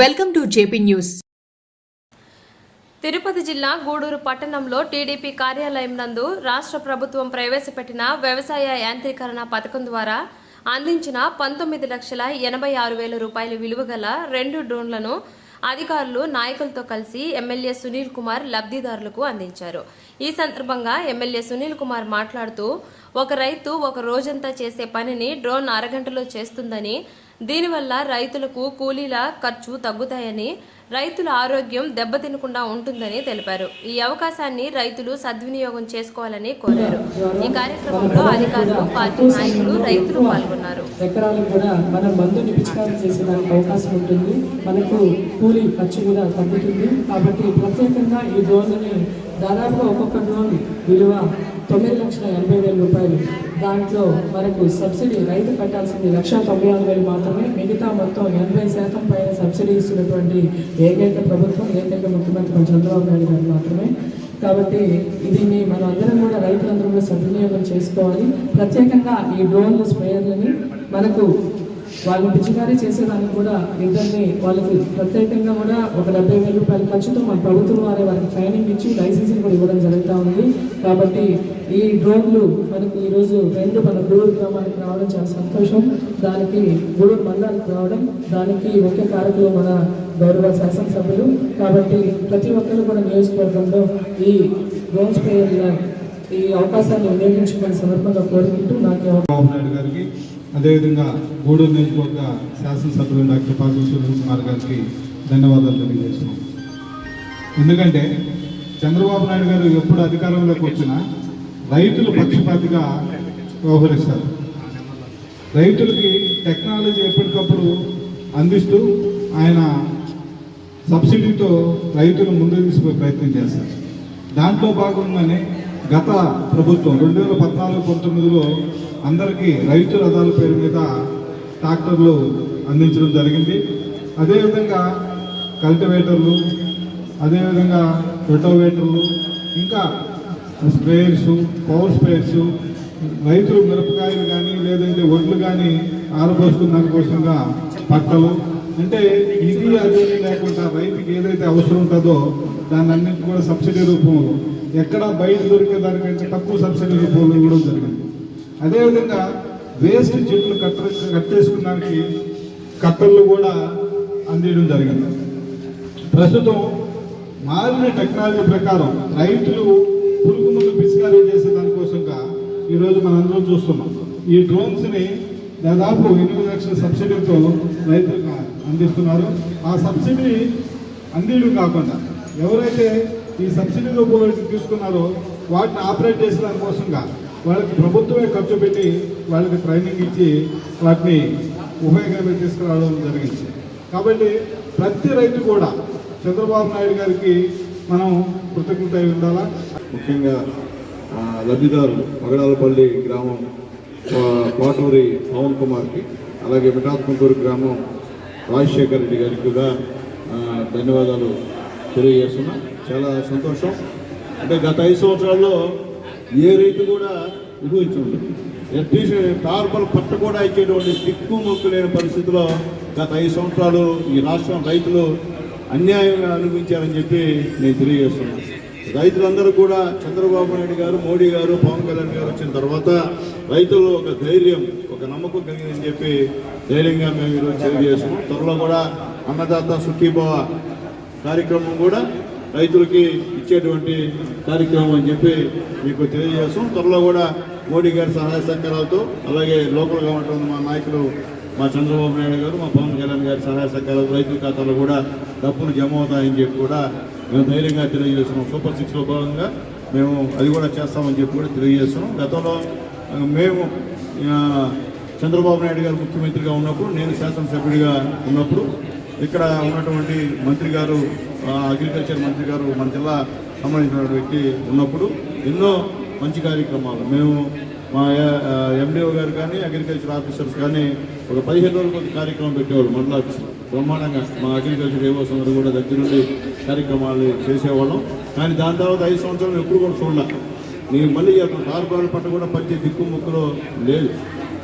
Welcome to JP news Tirupati జిల్లా గూడూరు పట్టణంలో TDP కార్యాలయం నందు రాష్ట్ర ప్రభుత్వం ప్రవేశపెట్టిన వ్యవసాయ యాంత్రీకరణ పథకం ద్వారా అందించిన పంతొమ్మిది లక్షల ఎనభై ఆరు వేల రూపాయల విలువ గల రెండు డ్రోన్లను అధికారులు నాయకులతో కలిసి ఎమ్మెల్యే సునీల్ కుమార్ లబ్ధిదారులకు అందించారు. ఈ సందర్భంగా ఎమ్మెల్యే సునీల్ కుమార్ మాట్లాడుతూ ఒక రైతు ఒక రోజంతా చేసే పనిని డ్రోన్ అరగంటలో చేస్తుందని దీనివల్ల రైతులకు కూలీల ఖర్చు తగ్గుతాయని రైతుల ఆరోగ్యం దెబ్బతినకుండా ఉంటుందని తెలిపారు. ఈ అవకాశాన్ని రైతులు సద్వినియోగం చేసుకోవాలని కోరారు. ఈ కార్యక్రమంలో అధికారులు పార్టీ నాయకులు రైతులు పాల్గొన్నారు. ఎకరాలు కూడా మనం మందుని పిచికారీ చేసేదానికి అవకాశం ఉంటుంది. మనకు కూలీ ఖర్చు కూడా తగ్గుతుంది. కాబట్టి ప్రత్యేకంగా ఈ డ్రోన్ని దాదాపుగా ఒక్కొక్క డ్రోన్ విలువ తొమ్మిది లక్షల ఎనభై వేల రూపాయలు. దాంట్లో మనకు సబ్సిడీ రైతు కట్టాల్సింది లక్ష తొంభై ఆరు వేలు మాత్రమే. మిగతా మొత్తం ఎనభై శాతం పైన సబ్సిడీ ఇస్తున్నటువంటి ఏకైక ప్రభుత్వం ఏకైక ముఖ్యమంత్రి చంద్రబాబు నాయుడు గారు మాత్రమే. కాబట్టి దీన్ని మనం అందరం కూడా రైతులందరూ కూడా సద్వినియోగం చేసుకోవాలి. ప్రత్యేకంగా ఈ డ్రోన్లు స్ప్రేయర్లని మనకు వాళ్ళు పిచికారీ చేసేదానికి కూడా ఇద్దరిని వాళ్ళకి ప్రత్యేకంగా కూడా ఒక డెబ్బై వేల రూపాయల ఖర్చుతో మన ప్రభుత్వం వారే వారికి ట్రైనింగ్ ఇచ్చి లైసెన్సులు కూడా ఇవ్వడం జరుగుతూ ఉంది. కాబట్టి ఈ డ్రోన్లు మనకి ఈరోజు రెండు మన గూడూరు గ్రామానికి రావడం చాలా సంతోషం. దానికి గూడూరు మండలానికి రావడం దానికి ముఖ్య కారకులు మన గౌరవ శాసనసభ్యులు. కాబట్టి ప్రతి ఒక్కరు కూడా నియోజకవర్గంలో ఈ డ్రోన్ పేర్ల ఈ అవకాశాన్ని వినియోగించుకునే సందర్భంగా కోరుకుంటూ నాకు గారికి అదేవిధంగా గూడూరు నియోజకవర్గ శాసనసభ్యులు డాక్టర్ పాటి సూర్యకుమార్ గారికి ధన్యవాదాలు తెలియజేస్తున్నాం. ఎందుకంటే చంద్రబాబు నాయుడు గారు ఎప్పుడు అధికారంలోకి వచ్చినా రైతులు పక్షపాతిగా వ్యవహరిస్తారు. రైతులకి టెక్నాలజీ ఎప్పటికప్పుడు అందిస్తూ ఆయన సబ్సిడీతో రైతులు ముందు తీసుకునే ప్రయత్నం చేస్తారు. దాంట్లో భాగంగానే గత ప్రభుత్వం రెండు వేల పద్నాలుగు పంతొమ్మిదిలో అందరికీ రైతు రథాల పేరు మీద ట్రాక్టర్లు అందించడం జరిగింది. అదేవిధంగా కల్టివేటర్లు అదేవిధంగా రొటోవేటర్లు ఇంకా స్ప్రేయర్స్ పవర్ స్ప్రేయర్స్ రైతులు మిరపకాయలు కానీ లేదంటే ఒడ్లు కానీ ఆరబోసుకున్న కోసంగా పట్టలు అంటే ఇది అదే లేకుండా రైతుకి ఏదైతే అవసరం ఉంటుందో దాన్ని అన్నింటి కూడా సబ్సిడీ రూపంలో ఎక్కడ బయట దొరికే దానికంటే తక్కువ సబ్సిడీ రూపంలో కూడా జరిగింది. అదేవిధంగా వేస్ట్ చెట్లు కట్ట కట్టేసుకున్నానికి కట్టలు కూడా అందించడం జరిగింది. ప్రస్తుతం మారిన టెక్నాలజీ ప్రకారం రైతులు పురుగు ముందు పిచికారీ చేసే దానికోసంగా ఈరోజు మనందరం చూస్తున్నాం. ఈ డ్రోన్స్ని దాదాపు ఎనిమిది లక్షల సబ్సిడీతో రైతులకు అందిస్తున్నారు. ఆ సబ్సిడీ అందించడం కాకుండా ఎవరైతే ఈ సబ్సిడీ రూపంలో తీసుకున్నారో వాటిని ఆపరేట్ చేసిన దానికోసంగా వాళ్ళకి ప్రభుత్వమే ఖర్చు పెట్టి వాళ్ళకి ట్రైనింగ్ ఇచ్చి వాటిని ఉపయోగంగా తీసుకురావడం జరిగింది. కాబట్టి ప్రతి రైతు కూడా చంద్రబాబు నాయుడు గారికి మనం కృతజ్ఞత అయి ఉండాలా? ముఖ్యంగా లబ్ధిదారు లబ్ధిదారులు గ్రామం ఆ, కోటూరి పవన్ కుమార్కి అలాగే మిఠాత్మకూరు గ్రామం రాజశేఖర్ రెడ్డి గారికి కూడా ధన్యవాదాలు. తెలియజేస్తున్నా. చాలా సంతోషం. అంటే గత ఐదు సంవత్సరాల్లో ఏ రైతు కూడా ఊహించండి అట్లీస్ట్ టార్బల్ పట్ట కూడా ఇచ్చేటువంటి దిక్కు మొక్కు లేని పరిస్థితిలో గత ఐదు సంవత్సరాలు ఈ రాష్ట్రం రైతులు అన్యాయంగా అనుభవించారని చెప్పి నేను తెలియజేస్తున్నాను రైతులందరూ కూడా చంద్రబాబు నాయుడు గారు మోడీ గారు పవన్ కళ్యాణ్ గారు వచ్చిన తర్వాత రైతులు ఒక ధైర్యం ఒక నమ్మకం కలిగిందని చెప్పి ధైర్యంగా మేము ఈరోజు తెలియజేస్తున్నాం. త్వరలో కూడా అన్నదాత సుఖీభవ కార్యక్రమం కూడా రైతులకి ఇచ్చేటువంటి కార్యక్రమం అని చెప్పి మీకు తెలియజేస్తాం. త్వరలో కూడా మోడీ గారి సహాయ సహకారాలతో అలాగే లోకల్గా ఉన్న మా నాయకులు మా చంద్రబాబు నాయుడు గారు మా పవన్ కళ్యాణ్ గారి సహాయ సహకారాలు రైతుల ఖాతాలో కూడా డబ్బులు జమ అవుతాయని చెప్పి కూడా మేము ధైర్యంగా తెలియజేస్తున్నాం. సూపర్ సిక్స్లో భాగంగా మేము అది కూడా చేస్తామని చెప్పి కూడా తెలియజేస్తున్నాం. గతంలో మేము చంద్రబాబు నాయుడు గారు ముఖ్యమంత్రిగా ఉన్నప్పుడు నేను శాసనసభ్యుడిగా ఉన్నప్పుడు ఇక్కడ ఉన్నటువంటి మంత్రి గారు అగ్రికల్చర్ మంత్రి గారు మన జిల్లా సంబంధించిన వ్యక్తి ఉన్నప్పుడు ఎన్నో మంచి కార్యక్రమాలు. మేము మా ఎండిఓ గారు కానీ అగ్రికల్చర్ ఆఫీసర్స్ కానీ ఒక పదిహేను రోజుల కొద్ది కార్యక్రమం పెట్టేవాళ్ళు మండల ఆఫీసులో. బ్రహ్మాండంగా మా అగ్రికల్చర్ ఏవోస్ అందరూ కూడా దగ్గర నుండి కార్యక్రమాలు చేసేవాళ్ళం. కానీ దాని తర్వాత ఐదు సంవత్సరాలు ఎప్పుడు కూడా చూడాల. నేను మళ్ళీ అక్కడ కార్పొరేట్ పట్ట కూడా పట్టి దిక్కు ముక్కులో లేదు.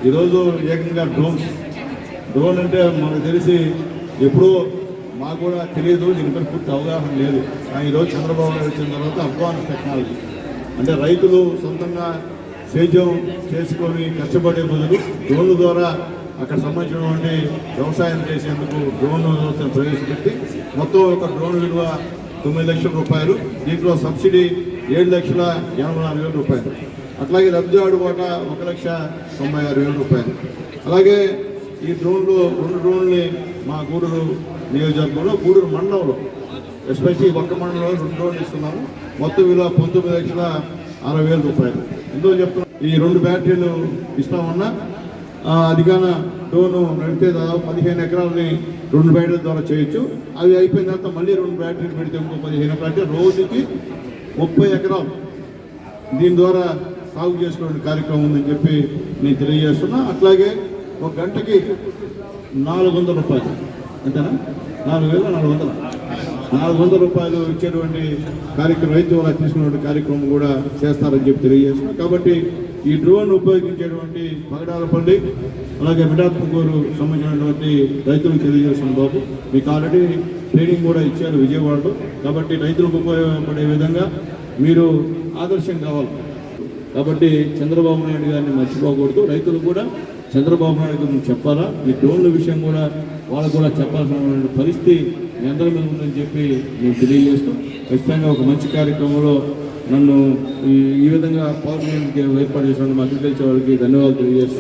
ఈరోజు ఏకంగా డ్రోన్స్. డ్రోన్ అంటే మనకు తెలిసి ఎప్పుడో మాకు కూడా తెలియదు దీనిపై పూర్తి అవగాహన లేదు. కానీ ఈరోజు చంద్రబాబు నాయుడు వచ్చిన తర్వాత అడ్వాన్స్ టెక్నాలజీ. అంటే రైతులు సొంతంగా సేద్యం చేసుకొని కష్టపడే బదులు డ్రోన్ల ద్వారా అక్కడ సంబంధించినటువంటి వ్యవసాయం చేసేందుకు డ్రోన్ వ్యవస్థను ప్రవేశపెట్టి మొత్తం ఒక డ్రోన్ విలువ తొమ్మిది లక్షల రూపాయలు దీంట్లో సబ్సిడీ ఏడు లక్షల ఎనభై నాలుగు వేల రూపాయలు. అట్లాగే లబ్ధి కోట ఒక లక్ష తొంభై ఆరు వేల రూపాయలు. అలాగే ఈ డ్రోన్లు రెండు డ్రోన్లని మా గూడూరు నియోజకవర్గంలో గూడూరు మండలంలో. ఎస్పెషల్లీ ఒక్క మండలంలో రెండు డ్రోన్లు ఇస్తున్నాము. మొత్తం విలువ పంతొమ్మిది లక్షల అరవై వేల రూపాయలు. ఎందుకు చెప్తున్నా ఈ రెండు బ్యాటరీలు ఇస్తామన్నా ఆ, అదిగాన డ్రోను నడితే దాదాపు పదిహేను ఎకరాలని రెండు బ్యాటరీల ద్వారా చేయొచ్చు. అవి అయిపోయిన తర్వాత మళ్ళీ రెండు బ్యాటరీలు పెడితే ఇంకో పదిహేను ఎకరాలు. అంటే రోజుకి ముప్పై ఎకరాలు దీని ద్వారా సాగు చేసుకునే కార్యక్రమం ఉందని చెప్పి నేను తెలియజేస్తున్నా. అట్లాగే ఒక గంటకి నాలుగు వందల రూపాయలు. అంతేనా? నాలుగు వేల నాలుగు వందలు. నాలుగు వందల రూపాయలు ఇచ్చేటువంటి కార్యక్రమం రైతు ద్వారా తీసుకున్నటువంటి కార్యక్రమం కూడా చేస్తారని చెప్పి తెలియజేస్తున్నాం. కాబట్టి ఈ డ్రోన్ ఉపయోగించేటువంటి పగడాలపల్లి అలాగే విడాత్మకూరు సంబంధించినటువంటి రైతులకు తెలియజేస్తున్న బాబు. మీకు ఆల్రెడీ ట్రైనింగ్ కూడా ఇచ్చారు విజయవాడలో. కాబట్టి రైతులకు ఉపయోగపడే విధంగా మీరు ఆదర్శం కావాలి. కాబట్టి చంద్రబాబు నాయుడు గారిని మర్చిపోకూడదు. రైతులు కూడా చంద్రబాబు నాయుడు గురించి చెప్పాలా? ఈ డ్రోన్ల విషయం కూడా వాళ్ళకు కూడా చెప్పాల్సిన పరిస్థితి మీ అందరి మీద ఉందని చెప్పి నేను తెలియజేస్తూ ఖచ్చితంగా ఒక మంచి కార్యక్రమంలో నన్ను ఈ విధంగా పవర్ ఏర్పాటు చేసిన మా అగ్రికల్చర్ వాళ్ళకి ధన్యవాదాలు తెలియజేస్తాను